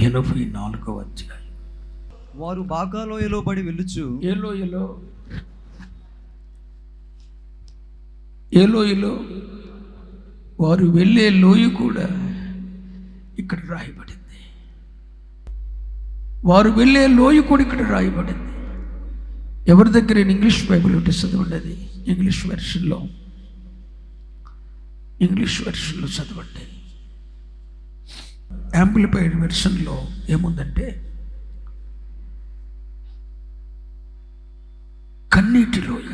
ఎనభై నాలుగవ అధ్యాయం. వారు బాకాలోయలో పడి వెళ్ళుచు. ఏలో ఏలో ఏలో ఏలో వారు వెళ్ళే లోయ కూడా ఇక్కడ రాయబడింది. వారు వెళ్ళే లోయ కూడా ఇక్కడ రాయబడింది. ఎవరి దగ్గర? ఇంగ్లీష్ బైబిల్ ఉంటే చదవండి ఇంగ్లీష్ వెర్షన్లో. ఇంగ్లీష్ వెర్షన్లో చదవండి. యాంప్లిఫైడ్ వెర్షన్లో ఏముందంటే కన్నీటి లోయ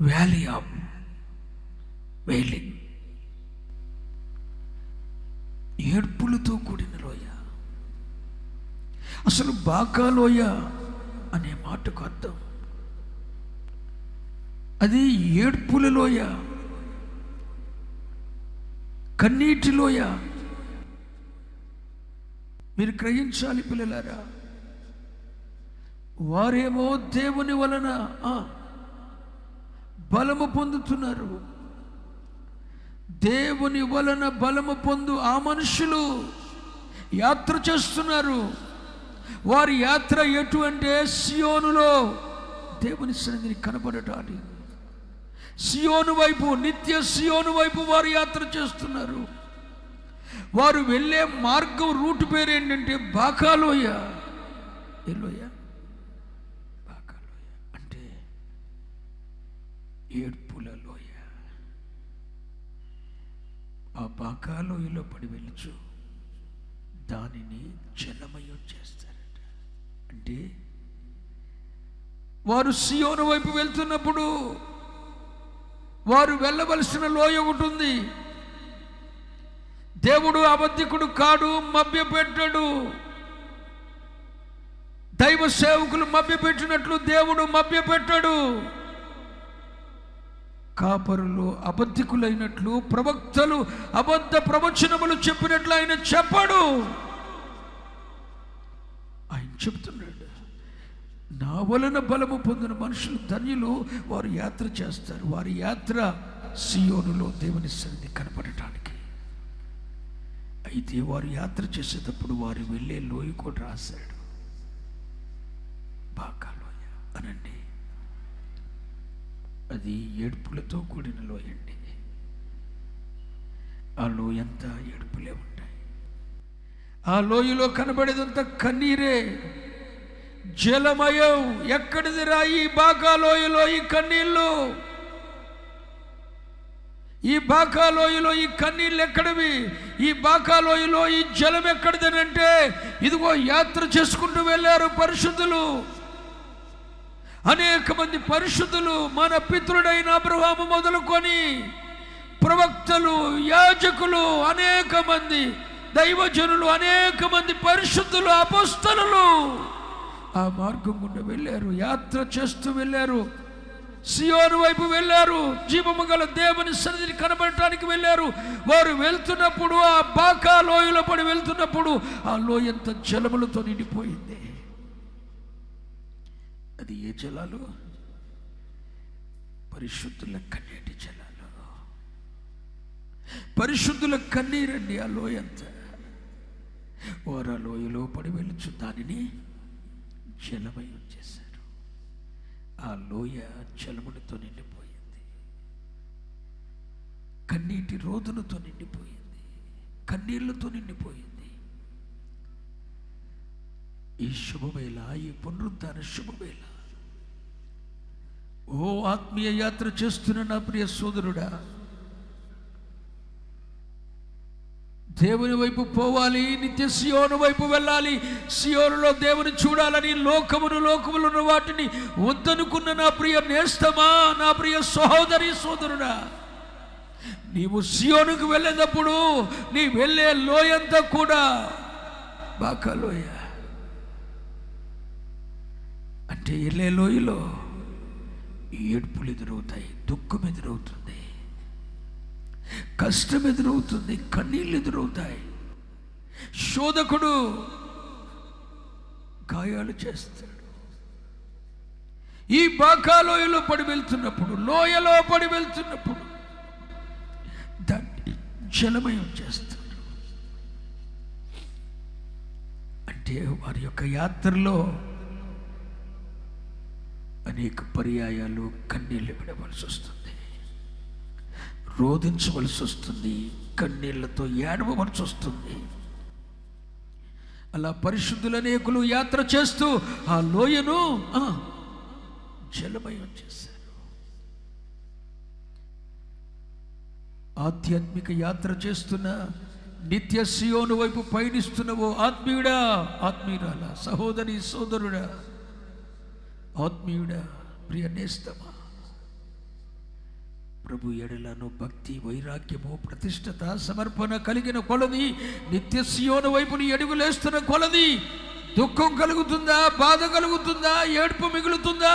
వ్యాలీ ఆఫ్ వెయిలింగ్ ఏడ్పులతో కూడిన లోయ. అసలు బాకాలోయ అనే మాటకు అర్థం? అది ఏడ్పుల లోయ కన్నీటి లోయ మీరు గ్రహించాలి పిల్లలారా. వారేమో దేవుని వలన బలము పొందుతున్నారు. దేవుని వలన బలము పొందు ఆ మనుషులు యాత్ర చేస్తున్నారు. వారి యాత్ర ఎటు అంటే సియోనులో. దేవుని సన్నిధిని కనబడటానికి. సియోను వైపు నిత్య సియోను వైపు వారు యాత్ర చేస్తున్నారు. వారు వెళ్ళే మార్గం రూట్ పేరు ఏంటంటే బాకాలోయ. ఏ లోయ బాకాలోయ. అంటే ఏడ్పుల లోయ. ఆ బాకాలోయలో పడి వెళ్ళచ్చు. దానిని జలమయం చేస్తారట. అంటే వారు సియోను వైపు వెళ్తున్నప్పుడు వారు వెళ్ళవలసిన లోయ ఒకటి ఉంది దేవుడు అబద్ధికుడు కాడు మభ్యపెట్టడు. దైవ సేవకులు మభ్యపెట్టినట్లు దేవుడు మభ్యపెట్టడు. కాపరులు అబద్ధికులైనట్లు ప్రవక్తలు అబద్ధ ప్రవచనములు చెప్పినట్లు ఆయన చెప్పడు. ఆయన చెప్తున్నారు నా వలన బలము పొందిన మనుషులు ధన్యులు వారు యాత్ర చేస్తారు. వారి యాత్ర సియోనులో దేవుని సన్నిధి కనపడటానికి. అయితే వారు యాత్ర చేసేటప్పుడు వారు వెళ్ళే లోయ కూడా రాశాడు. బాగా లోయ అనండి. అది ఏడుపులతో కూడిన లోయండి ఆ లోయంతా ఏడుపులే ఉంటాయి. ఆ లోయలో కనబడేదంతా కన్నీరే. జలమయం ఎక్కడిది ఈ బాకాలోయలో ఈ కన్నీళ్ళు? ఈ బాకాలోయలో ఈ కన్నీళ్ళు ఎక్కడివి? ఈ బాకాలోయలో ఈ జలం ఎక్కడిదనంటే ఇదిగో యాత్ర చేసుకుంటూ వెళ్ళారు పరిశుద్ధులు. అనేక మంది పరిశుద్ధులు మన పితృడైన అబ్రహాము మొదలుకొని ప్రవక్తలు యాజకులు అనేక మంది దైవజనులు అనేక మంది పరిశుద్ధులు అపస్తలు ఆ మార్గం గుండా వెళ్ళారు యాత్ర చేస్తూ వెళ్ళారు. సియోను వైపు వెళ్ళారు జీవము గల దేవుని సన్నిధిని కనబడటానికి వెళ్ళారు. వారు వెళ్తున్నప్పుడు ఆ బాకా లోయలో పడి వెళ్తున్నప్పుడు ఆ లోయ ఎంత జలములతో నిండిపోయింది. అది ఏ జలాలు? పరిశుద్ధుల కన్నీటి జలాలు. పరిశుద్ధుల కన్నీరండి ఆ లోయ అంతా. వారు ఆ లోయలో పడి వెళ్ళచ్చు దానిని. చలమై చేశారు ఆ లోయ జలములతో నిండిపోయింది. కన్నీటి రోదులతో నిండిపోయింది. కన్నీళ్ళతో నిండిపోయింది. ఈ శుభవేళ ఈ పునరుద్ధాన శుభవేళ ఓ ఆత్మీయ యాత్ర చేస్తున్న నా ప్రియ సోదరుడా దేవుని వైపు పోవాలి నిత్య సియోను వైపు వెళ్ళాలి. సియోనులో దేవుని చూడాలని లోకమును లోకములు ఉన్న వాటిని వద్దనుకున్న నా ప్రియ నేస్తమా? నా ప్రియ సహోదరి సోదరుడా నీవు సియోనుకు వెళ్ళేటప్పుడు నీ వెళ్ళే లోయంతా కూడా బాకా లోయ. అంటే వెళ్ళే లోయలో ఏడుపులు ఎదురవుతాయి దుఃఖం ఎదురవుతుంది. కష్టం ఎదురవుతుంది కన్నీళ్ళు ఎదురవుతాయి శోధకుడు గాయాలు చేస్తాడు. ఈ బాకాలోయలో పడి వెళ్తున్నప్పుడు లోయలో పడి వెళ్తున్నప్పుడు దాన్ని జలమయం చేస్తాడు. అంటే వారి యొక్క యాత్రలో అనేక పర్యాయాలు కన్నీళ్ళు విడవలసి వస్తుంది రోధించవలసి వస్తుంది. కన్నీళ్ళతో ఏడవవలసి వస్తుంది. అలా పరిశుద్ధులనేకులు యాత్ర చేస్తూ ఆ లోయను జలమయం చేశారు. ఆధ్యాత్మిక యాత్ర చేస్తున్న నిత్య సియోను వైపు పయనిస్తున్నవో ఆత్మీయుడా ఆత్మీయురాల సహోదరి సోదరుడా ఆత్మీయుడా ప్రియ నేస్తమా? ప్రభు ఎడలను భక్తి వైరాగ్యము ప్రతిష్టత సమర్పణ కలిగిన కొలది నిత్య సియోను వైపుని ఎడుగులేస్తున్న కొలది దుఃఖం కలుగుతుందా బాధ కలుగుతుందా ఏడుపు మిగులుతుందా?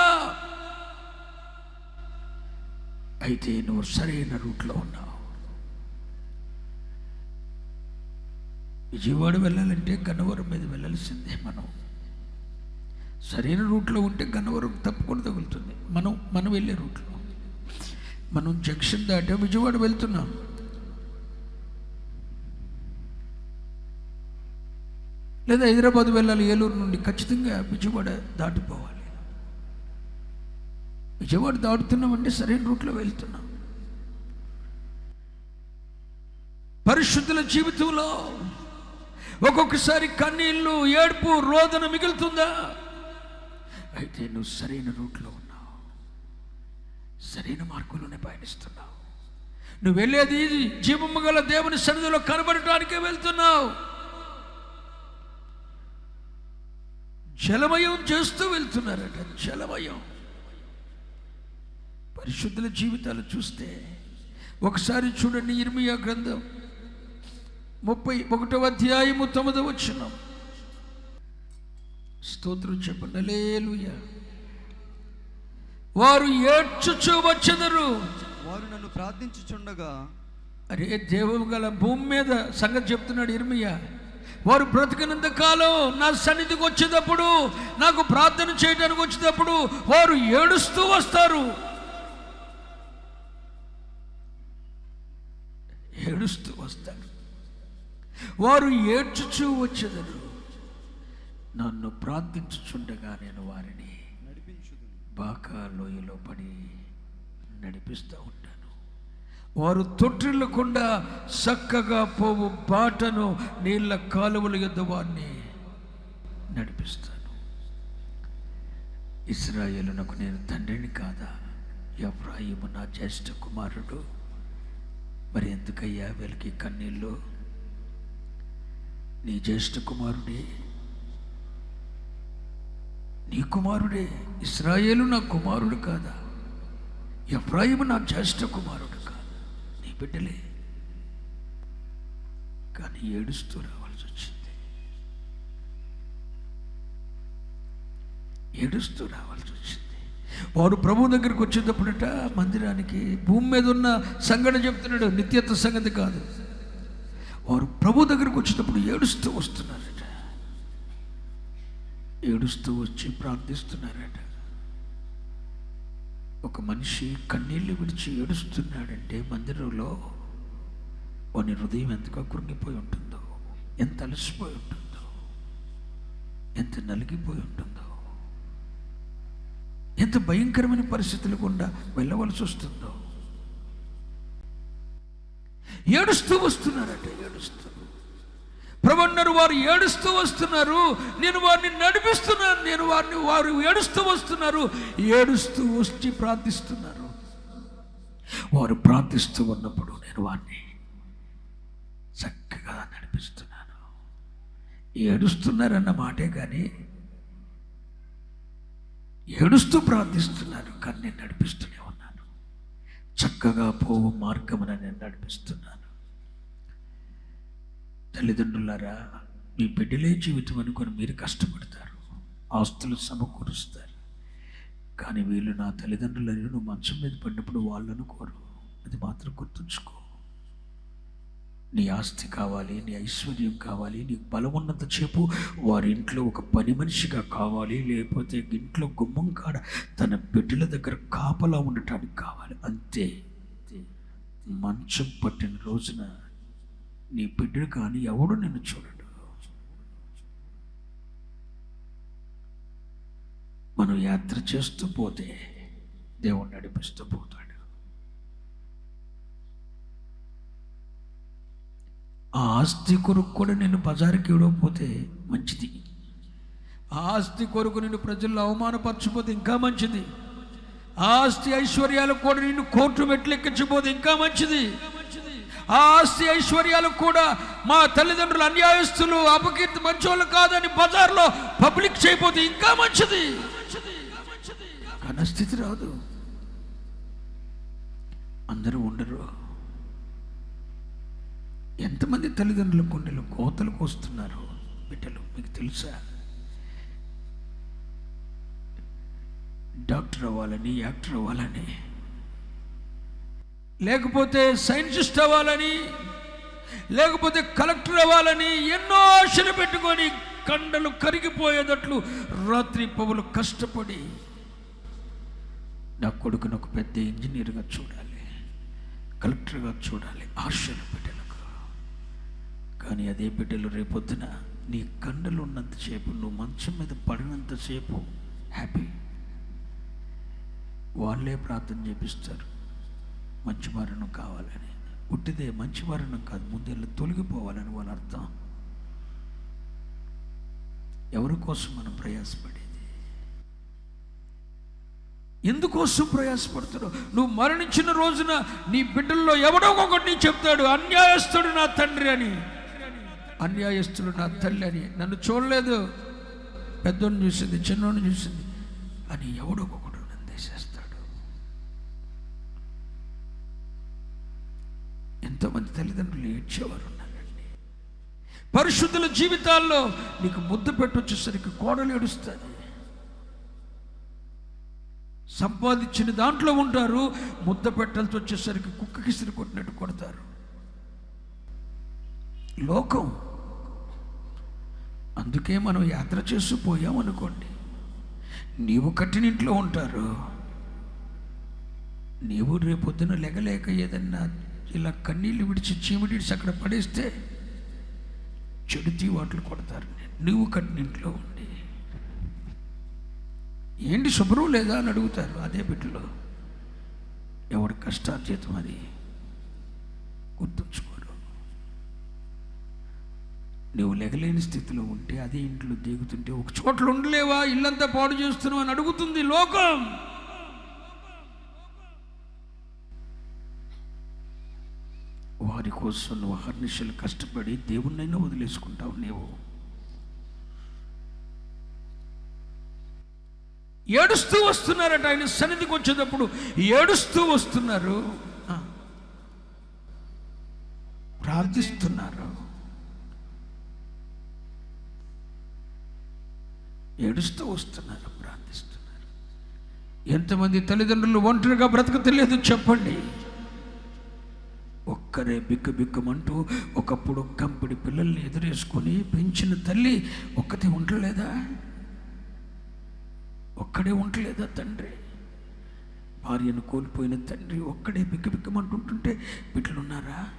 అయితే నువ్వు సరైన రూట్లో ఉన్నావు. విజయవాడ వెళ్ళాలంటే గన్నవరం మీద వెళ్ళాల్సిందే మనం. సరైన రూట్లో ఉంటే గన్నవరం తప్పకుండా తగులుతుంది మనం మనం వెళ్ళే రూట్లో. మనం జంక్షన్ దాటే విజయవాడ వెళ్తున్నాం. లేదా హైదరాబాద్ వెళ్ళాలి ఏలూరు నుండి ఖచ్చితంగా విజయవాడ దాటిపోవాలి. విజయవాడ దాటుతున్నామంటే సరైన రూట్లో వెళ్తున్నాం. పరిశుద్ధుల జీవితంలో ఒక్కొక్కసారి కన్నీళ్ళు ఏడుపు రోదన మిగులుతుందా? అయితే నువ్వు సరైన రూట్లో సరైన మార్గంలోనే పయనిస్తున్నావు. నువ్వు వెళ్ళేది జీవము గల దేవుని సన్నిధిలో కనబడటానికే వెళ్తున్నావు. జలమయం చేస్తూ వెళ్తున్నారట. జలమయం. పరిశుద్ధుల జీవితాలు చూస్తే ఒకసారి చూడండి ఇర్మియా గ్రంథం ముప్పై ఒకటవ అధ్యాయము తొమ్మిదవ వచ్చినాం స్తోత్రం చెప్పండి. లేలుయా వారు ఏడ్చుచూ వచ్చెదరు వారు నన్ను ప్రార్థించుచుండగా అరే దేవుడు గల భూమి మీద సంగతి చెప్తున్నాడు ఇర్మియా వారు బ్రతికినంత కాలం నా సన్నిధికి వచ్చేటప్పుడు నాకు ప్రార్థన చేయడానికి వచ్చేటప్పుడు వారు ఏడుస్తూ వస్తారు. ఏడుస్తూ వస్తారు. వారు ఏడ్చుచూ వచ్చేదరు నన్ను ప్రార్థించుచుండగా నేను వారిని బాకా లోయలో పడి నడిపిస్తూ ఉంటాను. వారు తొట్టిల్లకుండా చక్కగా పోవు బాటను నీళ్ళ కాలువల యొద్ద వారిని నడిపిస్తాను. ఇస్రాయేలునకు నేను తండ్రిని కాదా? ఎఫ్రాయిము నా జ్యేష్ఠ కుమారుడు. మరి ఎందుకయ్యా వీళ్ళకి కన్నీళ్ళు? నీ జ్యేష్ఠ కుమారుడే నీ కుమారుడే ఇస్రాయేలు నా కుమారుడు కాదా? ఎఫ్రాయిము నా జ్యేష్ఠ కుమారుడు కాదా? నీ బిడ్డలే. కానీ ఏడుస్తూ రావాల్సి వచ్చింది. ఏడుస్తూ రావాల్సి వచ్చింది. వారు ప్రభు దగ్గరికి వచ్చేటప్పుడట మందిరానికి భూమి మీద ఉన్న సంఘటన చెప్తున్నాడు. నిత్యత్వ సంగతి కాదు. వారు ప్రభు దగ్గరికి వచ్చేటప్పుడు ఏడుస్తూ వస్తున్నారు. ఏడుస్తూ వచ్చి ప్రార్థిస్తున్నారట. ఒక మనిషి కన్నీళ్ళు విడిచి ఏడుస్తున్నాడంటే మందిరంలో వాని హృదయం ఎంతగా కృంగిపోయి ఉంటుందో ఎంత అలసిపోయి ఉంటుందో ఎంత నలిగిపోయి ఉంటుందో ఎంత భయంకరమైన పరిస్థితులు గుండా వెళ్ళవలసి వస్తుందో. ఏడుస్తూ వస్తున్నారట ఏడుస్తూ. ప్రభన్నారు వారు ఏడుస్తూ వస్తున్నారు. నేను వారిని నడిపిస్తున్నాను. నేను వారిని వారు ఏడుస్తూ వస్తున్నారు. ఏడుస్తూ వచ్చి ప్రార్థిస్తున్నారు. వారు ప్రార్థిస్తూ ఉన్నప్పుడు నేను వారిని చక్కగా నడిపిస్తున్నాను. ఏడుస్తున్నారన్న మాటే కానీ ఏడుస్తూ ప్రార్థిస్తున్నారు. కానీ నేను నడిపిస్తూనే ఉన్నాను. చక్కగా పోవు మార్గమున నేను నడిపిస్తున్నాను. తల్లిదండ్రులారా మీ బిడ్డలే జీవితం అనుకొని మీరు కష్టపడతారు ఆస్తులు సమకూరుస్తారు. కానీ వీళ్ళు నా తల్లిదండ్రులని నువ్వు మంచం మీద పడినప్పుడు వాళ్ళు అనుకోరు. అది మాత్రం గుర్తుంచుకో. నీ ఆస్తి కావాలి నీ ఐశ్వర్యం కావాలి నీకు బలం ఉన్నంత చెప్పు. వారి ఇంట్లో ఒక పని మనిషిగా కావాలి లేకపోతే ఇంట్లో గుమ్మం కాడ తన బిడ్డల దగ్గర కాపలా ఉండటానికి కావాలి. అంతే. మంచం పట్టిన రోజున నీ బిడ్డడు కానీ ఎవడు నిన్ను చూడడు. మనం యాత్ర చేస్తూ పోతే దేవుడు నడిపిస్తూ పోతాడు. ఆ ఆస్తి కొరకు కూడా నేను బజారుకి ఇవ్వకపోతే మంచిది. ఆ ఆస్తి కొరకు నిన్ను ప్రజల్లో అవమానపరచకపోతే ఇంకా మంచిది. ఆస్తి ఐశ్వర్యాలకు కూడా నిన్ను కోర్టు మెట్లెక్కించబోతే ఇంకా మంచిది. ఆ ఆస్తి ఐశ్వర్యాలకు కూడా మా తల్లిదండ్రులు అన్యాయస్తులు అపకీర్తి మంచోళ్ళు కాదని బజార్లో పబ్లిక్ చేయబోతే ఇంకా మంచిది. కానీ స్థితి రాదు. అందరూ ఉండరు. ఎంతమంది తల్లిదండ్రుల గుండెలు కోతలకు వస్తున్నారు? బిడ్డలు మీకు తెలుసా? డాక్టర్ అవ్వాలని యాక్టర్ అవ్వాలని లేకపోతే సైంటిస్ట్ అవ్వాలని లేకపోతే కలెక్టర్ అవ్వాలని ఎన్నో ఆశలు పెట్టుకొని కండలు కరిగిపోయేటట్లు రాత్రి పవులు కష్టపడి నా కొడుకును ఒక పెద్ద ఇంజనీర్గా చూడాలి కలెక్టర్గా చూడాలి ఆశలు బిడ్డలకు కానీ అదే బిడ్డలు రేపొద్దున నీ కండలు ఉన్నంతసేపు నువ్వు మంచం మీద పడినంతసేపు హ్యాపీ. వాళ్ళే ప్రార్థన చేపిస్తారు. మంచి మరణం కావాలని. పుట్టిదే మంచి మరణం కాదు ముందేళ్ళు తొలగిపోవాలని వాళ్ళ అర్థం. ఎవరి కోసం మనం ప్రయాసపడేది? ఎందుకోసం ప్రయాసపడుతున్నావు? నువ్వు మరణించిన రోజున నీ బిడ్డల్లో ఎవడో ఒకటి చెప్తాడు అన్యాయస్తుడు నా తండ్రి అని. అన్యాయస్తుడు నా తల్లి అని. నన్ను చూడలేదు. పెద్దోడిని చూసింది చిన్నోడిని చూసింది అని ఎవడో ఒకడు నందేసేస్తాడు ఎంతోమంది తల్లిదండ్రులు ఏడ్చేవారు ఉన్నారండి. పరిశుద్ధుల జీవితాల్లో నీకు ముద్ద పెట్టొచ్చేసరికి కోడలు ఏడుస్తుంది. సంపాదించిన దాంట్లో ఉంటారు ముద్ద పెట్టాల్సి వచ్చేసరికి కుక్కకి సిరి కొట్టినట్టు కొడతారు. లోకం. అందుకే మనం యాత్ర చేస్తూ పోయాం అనుకోండి నీవు కట్టినింట్లో ఉంటారు. నీవు రేపొద్దున లెగలేక ఏదన్నా ఇలా కన్నీళ్ళు విడిచి చీమిడిచి అక్కడ పడేస్తే చెడు వాటిలు కొడతారు. నువ్వు కట్టినింట్లో ఉండి. ఏంటి శుభ్రం లేదా అని అడుగుతారు అదే బిడ్డలో. ఎవరి కష్టార్జితం అది? గుర్తుంచుకోరు. నువ్వు లెగలేని స్థితిలో ఉంటే అదే ఇంట్లో దిగుతుంటే ఒక చోట్ల ఉండలేవా? ఇల్లంతా పాడు చేస్తున్నావు అని అడుగుతుంది లోకం వారి కోసం నువ్వు అహర్నిశలు కష్టపడి దేవుణ్ణైనా వదిలేసుకుంటావు నీవు. ఏడుస్తూ వస్తున్నారట ఆయన సన్నిధికి వచ్చేటప్పుడు. ఏడుస్తూ వస్తున్నారు. ప్రార్థిస్తున్నారు. ఏడుస్తూ వస్తున్నారు ప్రార్థిస్తున్నారు. ఎంతమంది తల్లిదండ్రులు ఒంటరిగా బ్రతకతలేదు చెప్పండి. ఒక్కరే బిక్కు బిక్కుమంటూ ఒకప్పుడు కంపిడి పిల్లల్ని ఎదురేసుకొని పెంచిన తల్లి ఒక్కతే ఉండలేదా? ఒక్కడే ఉండలేదా తండ్రి? భార్యను కోల్పోయిన తండ్రి ఒక్కడే బిక్కు బిక్కుమంటుంటుంటే బిడ్డలున్నారా?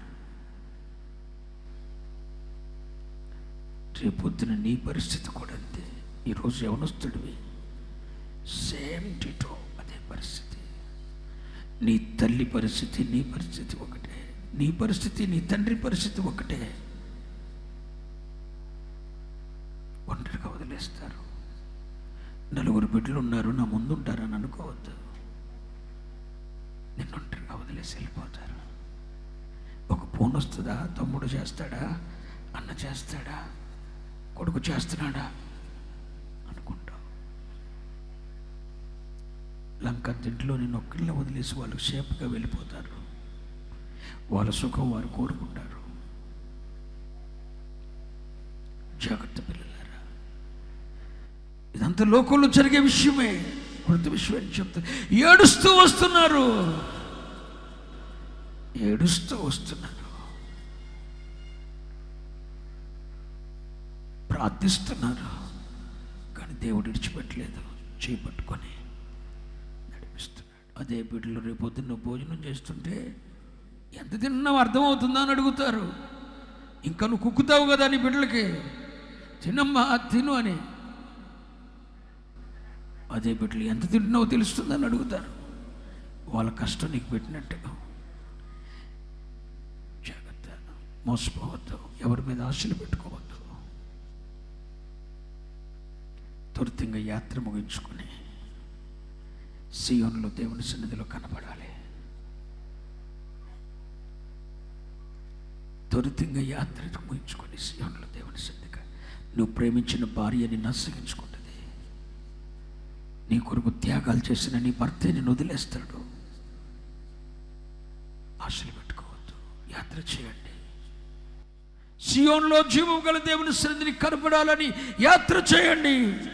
రేపొద్దున నీ పరిస్థితి కూడా అంతే. ఈరోజు యవనస్తుడివి. సేమ్ టిటో అదే పరిస్థితి. నీ తల్లి పరిస్థితి నీ పరిస్థితి ఒకటే. నీ పరిస్థితి నీ తండ్రి పరిస్థితి ఒకటే. ఒంటరిగా వదిలేస్తారు. నలుగురు బిడ్డలు ఉన్నారు నా ముందు ఉంటారని అనుకోవద్దు. నిన్ను ఒంటరిగా వదిలేసి వెళ్ళిపోతారు. ఒక ఫోన్ వస్తుందా? తమ్ముడు చేస్తాడా? అన్న చేస్తాడా? కొడుకు చేస్తున్నాడా? అనుకుంటావు. లంక ఇంట్లో నేను ఒక్కళ్ళ వదిలేసి వాళ్ళు సేపుగా వెళ్ళిపోతారు. వాళ్ళ సుఖం వారు కోరుకుంటారు. జాగ్రత్త పిల్లలారా. ఇదంతా లోకంలో జరిగే విషయమే. మృతి విషయం చెప్తారు ఏడుస్తూ వస్తున్నారు. ఏడుస్తూ వస్తున్నారు. ప్రార్థిస్తున్నారు. కానీ దేవుడు విడిచిపెట్టలేదు. చేపట్టుకొని నడిపిస్తున్నాడు. అదే బిడ్డలు రేపొద్దున్న భోజనం చేస్తుంటే ఎంత తిన్నావు అర్థమవుతుందా అని అడుగుతారు. ఇంకా నువ్వు కుక్కుతావు కదా నీ బిడ్డలకి. తినమ్మా తిను అని. అదే బిడ్డలు ఎంత తింటున్నావో తెలుస్తుందని అడుగుతారు. వాళ్ళ కష్టం నీకు పెట్టినట్టు. జాగ్రత్త మోసపోవద్దు ఎవరి మీద ఆశలు పెట్టుకోవద్దు. త్వరితంగా యాత్ర ముగించుకుని సియోన్లో దేవుని సన్నిధిలో కనపడాలి. త్వరితంగా యాత్రకు ముగించుకొని సియోన్లో దేవుని సన్నిధిగా నువ్వు ప్రేమించిన భార్యని నచ్చగించుకుంటుంది నీ కొరకు త్యాగాలు చేసిన నీ భర్తే నేను వదిలేస్తాడు. ఆశలు పెట్టుకోవద్దు. యాత్ర చేయండి. సియోన్లో జీవం గల దేవుని సన్నిధిని కనపడాలని యాత్ర చేయండి.